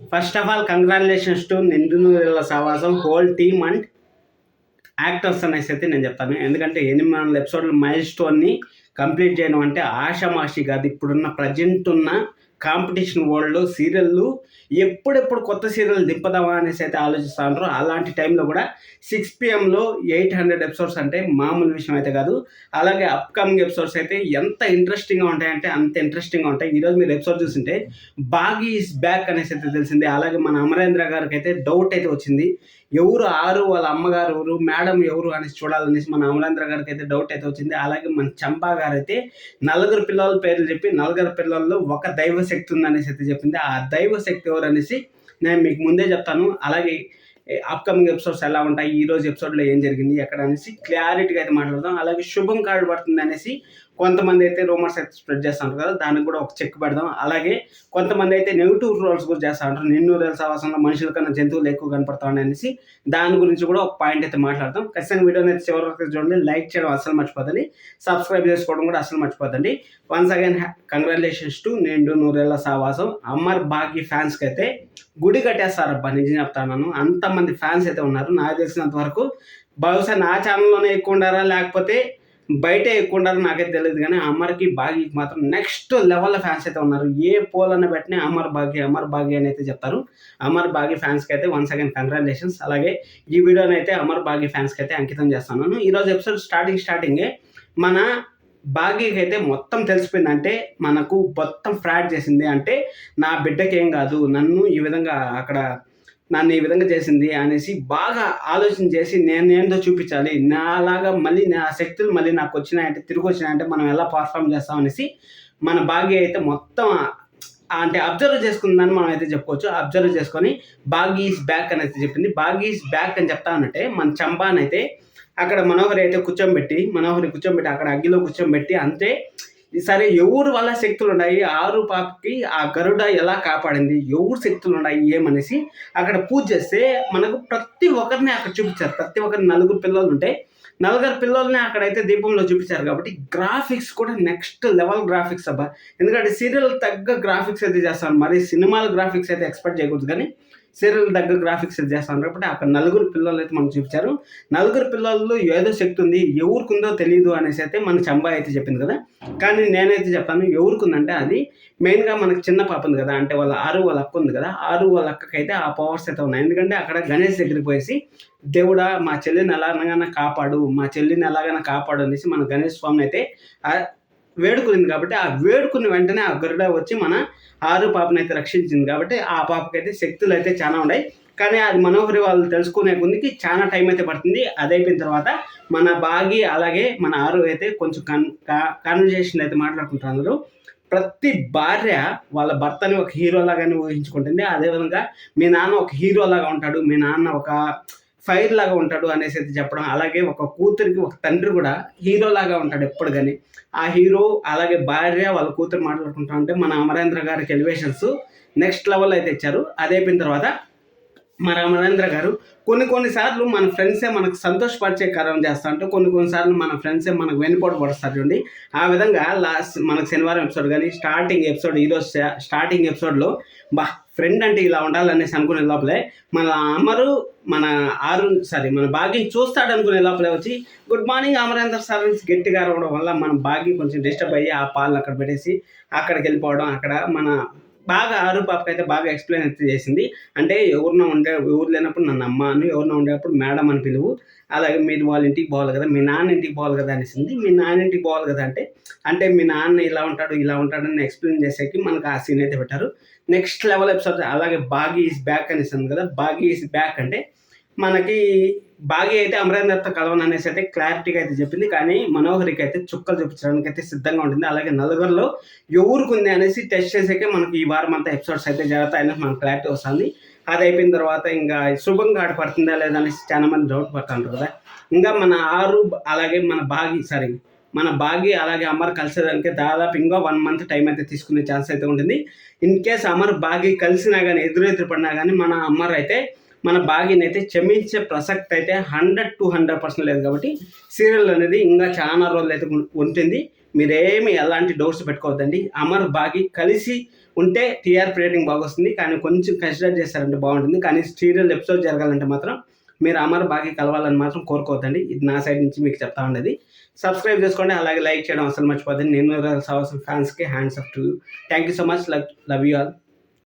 First of all congratulations to నిందుల సవాసం whole team and actors అనేసి అయితే నేను చెప్తాను. ఎందుకంటే ఎనిమిది వందల ఎపిసోడ్ల మైల్ స్టోన్ని కంప్లీట్ చేయడం అంటే ఆషామాషి కాదు. ఇప్పుడున్న ప్రజెంట్ ఉన్న కాంపిటీషన్ వరల్డ్లో సీరియళ్ళు ఎప్పుడెప్పుడు కొత్త సీరియల్ దింపదామా అనేసి అయితే ఆలోచిస్తూ ఉంటారు అలాంటి టైంలో కూడా సిక్స్ పిఎంలో ఎయిట్ హండ్రెడ్ ఎపిసోడ్స్ అంటే మామూలు విషయం అయితే కాదు. అలాగే అప్కమింగ్ ఎపిసోడ్స్ అయితే ఎంత ఇంట్రెస్టింగ్గా ఉంటాయంటే అంత ఇంట్రెస్టింగ్గా ఉంటాయి. ఈరోజు మీరు ఎపిసోడ్ చూసింటే బాగీ ఈస్ బ్యాక్ అనేసి అయితే తెలిసింది. అలాగే మన అమరేంద్ర గారికి అయితే డౌట్ అయితే వచ్చింది. ఎవరు ఆరు వాళ్ళ అమ్మగారు ఎవరు మేడం ఎవరు అనేసి చూడాలనేసి మన అమరేంద్ర గారికి అయితే డౌట్ అయితే వచ్చింది. అలాగే మన చంపా గారు అయితే నలుగురు పిల్లల పేర్లు చెప్పి నలుగురు పిల్లల్లో ఒక దైవ శక్తి ఉందనేసి అయితే చెప్పింది. ఆ దైవ శక్తి ఎవరు అనేసి నేను మీకు ముందే చెప్తాను. అలాగే అప్కమింగ్ ఎపిసోడ్స్ ఎలా ఉంటాయి ఈ రోజు ఎపిసోడ్లో ఏం జరిగింది ఎక్కడ అనేసి క్లారిటీగా అయితే మాట్లాడదాం. అలాగే శుభం కార్డు పడుతుంది అనేసి కొంతమంది అయితే రూమర్స్ అయితే స్ప్రెడ్ చేస్తూ ఉంటారు కదా దానికి కూడా ఒక చెక్ పెడదాం. అలాగే కొంతమంది అయితే నెగిటివ్ రోల్స్ కూడా చేస్తూ ఉంటారు నిన్ను రేల అవసరంలో మనుషుల కన్నా జంతువులు ఎక్కువ కనపడతా అనేసి దాని గురించి కూడా ఒక పాయింట్ అయితే మాట్లాడతాం ఖచ్చితంగా వీడియోని అయితే చివరి వరకు చూడండి. లైక్ చేయడం అసలు మర్చిపోతుంది సబ్స్క్రైబ్ చేసుకోవడం కూడా అసలు మర్చిపోతుంది వన్స్ అగైన్ కంగ్రాచులేషన్స్ టు నిండు నూరేళ్ళ సావాసం అమర్ బాకీ ఫ్యాన్స్కి అయితే గుడి కట్టేస్తారబ్బా నిజం చెప్తాను అంతమంది ఫ్యాన్స్ అయితే ఉన్నారు. నాకు తెలిసినంత వరకు బహుశా నా ఛానల్లోనే ఎక్కువ ఉండారా లేకపోతే బయట ఎక్కువ ఉండారో నాకైతే తెలియదు. కానీ అమర్కి బాగీకి మాత్రం నెక్స్ట్ లెవెల్ ఫ్యాన్స్ అయితే ఉన్నారు. ఏ పోలన్న పెట్టినా అమర్ బాగి అమర్ బాగి అని అయితే చెప్తారు. అమర్ బాగి ఫ్యాన్స్కి అయితే వన్స్ అగైన్ కంగ్రాచులేషన్స్ అలాగే ఈ వీడియోని అయితే అమర్ బాగి ఫ్యాన్స్కి అయితే అంకితం చేస్తున్నాను. ఈరోజు ఎపిసోడ్ స్టార్టింగ్ స్టార్టింగే మన బాగీకి అయితే మొత్తం తెలిసిపోయింది అంటే మనకు మొత్తం ఫ్రాడ్ చేసింది అంటే నా బిడ్డకి ఏం కాదు నన్ను ఈ విధంగా అక్కడ నన్ను ఈ విధంగా చేసింది అనేసి బాగా ఆలోచన చేసి నేను ఏందో చూపించాలి. నాలాగా మళ్ళీ నా శక్తులు మళ్ళీ నాకు వచ్చినాయంటే తిరిగి వచ్చినాయంటే మనం ఎలా పర్ఫామ్ చేస్తాం అనేసి మన భాగ్య అయితే మొత్తం అంటే అబ్జర్వ్ చేసుకుందని మనం అయితే చెప్పుకోవచ్చు. అబ్జర్వ్ చేసుకొని బాగీ ఈస్ బ్యాక్ అని అయితే చెప్పింది. బాగీ ఈస్ బ్యాక్ అని చెప్తా మన చంబాన్ అయితే అక్కడ మనోహరి అయితే కూర్చోబెట్టి మనోహరి కూర్చోబెట్టి అక్కడ అగ్గిలో కూర్చోబెట్టి అంతే. సరే ఎవరు వల్ల శక్తులు ఉన్నాయి ఆరు పాపకి ఆ గరుడ ఎలా కాపాడింది? ఎవరు శక్తులు ఉన్నాయి ఏమనేసి అక్కడ పూజ చేస్తే మనకు ప్రతి ఒక్కరిని అక్కడ చూపించారు. ప్రతి ఒక్కరి నలుగురు పిల్లలు ఉంటే నలుగురు పిల్లల్ని అక్కడైతే దీపంలో చూపించారు కాబట్టి గ్రాఫిక్స్ కూడా నెక్స్ట్ లెవెల్ గ్రాఫిక్స్ అబ్బా. ఎందుకంటే సీరియల్ తగ్గ గ్రాఫిక్స్ అయితే చేస్తాను. మరి సినిమాల గ్రాఫిక్స్ అయితే ఎక్స్పెక్ట్ చేయకూడదు కానీ సీరియల్ దగ్గర గ్రాఫిక్స్ చేస్తాను. కాబట్టి అక్కడ నలుగురు పిల్లలు అయితే మనకు చూపించారు. నలుగురు పిల్లల్లో ఏదో శక్తి ఉంది ఎవరికి ఉందో తెలియదు అనేసి అయితే మన చంబా అయితే చెప్పింది కదా. కానీ నేనైతే చెప్తాను ఎవరికి ఉందంటే అది మెయిన్గా మనకు చిన్న పాప ఉంది కదా అంటే వాళ్ళ ఆరు వాళ్ళ అక్క ఉంది కదా ఆరు వాళ్ళ అక్కకైతే ఆ పవర్స్ అయితే ఉన్నాయి. ఎందుకంటే అక్కడ గణేష్ దగ్గరికి పోయేసి దేవుడా మా చెల్లిని ఎలాగైనా కాపాడు మా చెల్లిని ఎలాగైనా కాపాడు అనేసి మన గణేష్ స్వామిని అయితే వేడుకునింది కాబట్టి ఆ వేడుకున్న వెంటనే ఆ గరుడ వచ్చి మన ఆరు పాపను అయితే రక్షించింది కాబట్టి ఆ పాపకైతే శక్తులు అయితే చాలా ఉన్నాయి. కానీ అది మనోహరి వాళ్ళు తెలుసుకునే కొద్దికి చాలా టైం అయితే పడుతుంది. అది అయిపోయిన తర్వాత మన బాగి అలాగే మన ఆరు అయితే కొంచెం కన్ కాన్వర్జేషన్ అయితే మాట్లాడుకుంటున్నారు ప్రతి భార్య వాళ్ళ భర్తని ఒక హీరో లాగానే ఊహించుకుంటుంది. అదేవిధంగా మీ నాన్న ఒక హీరో లాగా ఉంటాడు. మీ నాన్న ఒక ఫైర్ లాగా ఉంటాడు అనేసి అయితే చెప్పడం అలాగే ఒక కూతురికి ఒక తండ్రి కూడా హీరో లాగా ఉంటాడు ఎప్పుడు కానీ ఆ హీరో అలాగే భార్య వాళ్ళ కూతురు మాట్లాడుకుంటా ఉంటే మన అమరేంద్ర గారికి ఎలివేషన్స్ నెక్స్ట్ లెవెల్ అయితే ఇచ్చారు. అది అయిపోయిన తర్వాత మన అమరేంద్ర గారు కొన్ని కొన్నిసార్లు మన ఫ్రెండ్సే మనకు సంతోషపరిచే కారణం చేస్తా ఉంటే కొన్ని కొన్నిసార్లు మన ఫ్రెండ్సే మనకు వెనుపోటు పడుస్తారు చూడండి. ఆ విధంగా లాస్ట్ మనకు శనివారం ఎపిసోడ్ కానీ స్టార్టింగ్ ఎపిసోడ్ ఈరోజు స్టార్టింగ్ ఎపిసోడ్లో బా ఫ్రెండ్ అంటే ఇలా ఉండాలనేసి అనుకునే లోపలే మన అమరు మన ఆరు సారీ మన భాగ్యం చూస్తాడు అనుకునే లోపలే వచ్చి గుడ్ మార్నింగ్ అమరేందర్ సార్ గట్టిగా అరవడం వల్ల మన భాగ్యం కొంచెం డిస్టర్బ్ అయ్యి ఆ పాలను అక్కడ పెట్టేసి అక్కడికి వెళ్ళిపోవడం అక్కడ మన బాగా ఆరు పాపకి అయితే బాగా ఎక్స్ప్లెయిన్ అయితే చేసింది. అంటే ఎవరినో ఉండే ఎవరు లేనప్పుడు నన్ను అమ్మ అని ఎవరినో ఉండేటప్పుడు మేడం అని పిలువు. అలాగే మీరు వాళ్ళ ఇంటికి పోవాలి కదా మీ నాన్న ఇంటికి పోవాలి కదా అనేసింది. మీ నాన్న ఇంటికి పోవాలి కదా అంటే అంటే మీ నాన్న ఇలా ఉంటాడు ఇలా ఉంటాడని ఎక్స్ప్లెయిన్ చేసేకి మనకు ఆ సీన్ అయితే పెట్టారు. నెక్స్ట్ లెవెల్ ఎపిసోడ్ అలాగే బాగీ ఈజ్ బ్యాక్ అనేసింది కదా బాగీ ఈజ్ బ్యాక్ అంటే మనకి బాగా అయితే అమరేందర్తో కలవను అనేసి అయితే క్లారిటీగా అయితే చెప్పింది. కానీ మనోహరికి అయితే చుక్కలు చూపించడానికి అయితే సిద్ధంగా ఉంటుంది అలాగే నలుగురిలో ఎవరికి ఉంది అనేసి టెస్ట్ చేసాకే మనకి ఈ వారం అంతా ఎపిసోడ్స్ అయితే జరుగుతాయని మనకు క్లారిటీ వస్తుంది. అది అయిపోయిన తర్వాత ఇంకా శుభంగా ఆడపడుతుందా లేదా అనేసి చాలా మంది డౌట్ పడుతుంటారు కదా. ఇంకా మన ఆరు అలాగే మన బాగి సారీ మన బాగి అలాగే అమర్ కలిసేదానికి దాదాపు ఇంకా వన్ మంత్ టైం అయితే తీసుకునే ఛాన్స్ అయితే ఉంటుంది. ఇన్ కేస్ అమర్ బాగి కలిసినా కానీ ఎదురు ఎదురు పడినా కానీ మన అమర్ అయితే మన బాగిని అయితే క్షమించే ప్రసక్తి అయితే హండ్రెడ్ టు హండ్రెడ్ పర్సెంట్ లేదు కాబట్టి సీరియల్ అనేది ఇంకా చాలా రోజులు అయితే ఉంటుంది. మీరేమి ఎలాంటి డౌట్స్ పెట్టుకోవద్దండి. అమర్ బాగి కలిసి ఉంటే టీఆర్పీ రేటింగ్ బాగొస్తుంది. కానీ కొంచెం కన్సిడర్ చేశారంటే బాగుంటుంది. కానీ సీరియల్ ఎపిసోడ్ జరగాలంటే మాత్రం మీరు అమర్ బాగా కలవాలని మాత్రం కోరుకోవద్దండి. ఇది నా సైడ్ నుంచి మీకు చెప్తా ఉండేది. సబ్స్క్రైబ్ చేసుకోండి. అలాగే లైక్ చేయడం అసలు మర్చిపోద్దండి. నేను అవసరం ఫ్యాన్స్కి hands up to thank you so much love love you all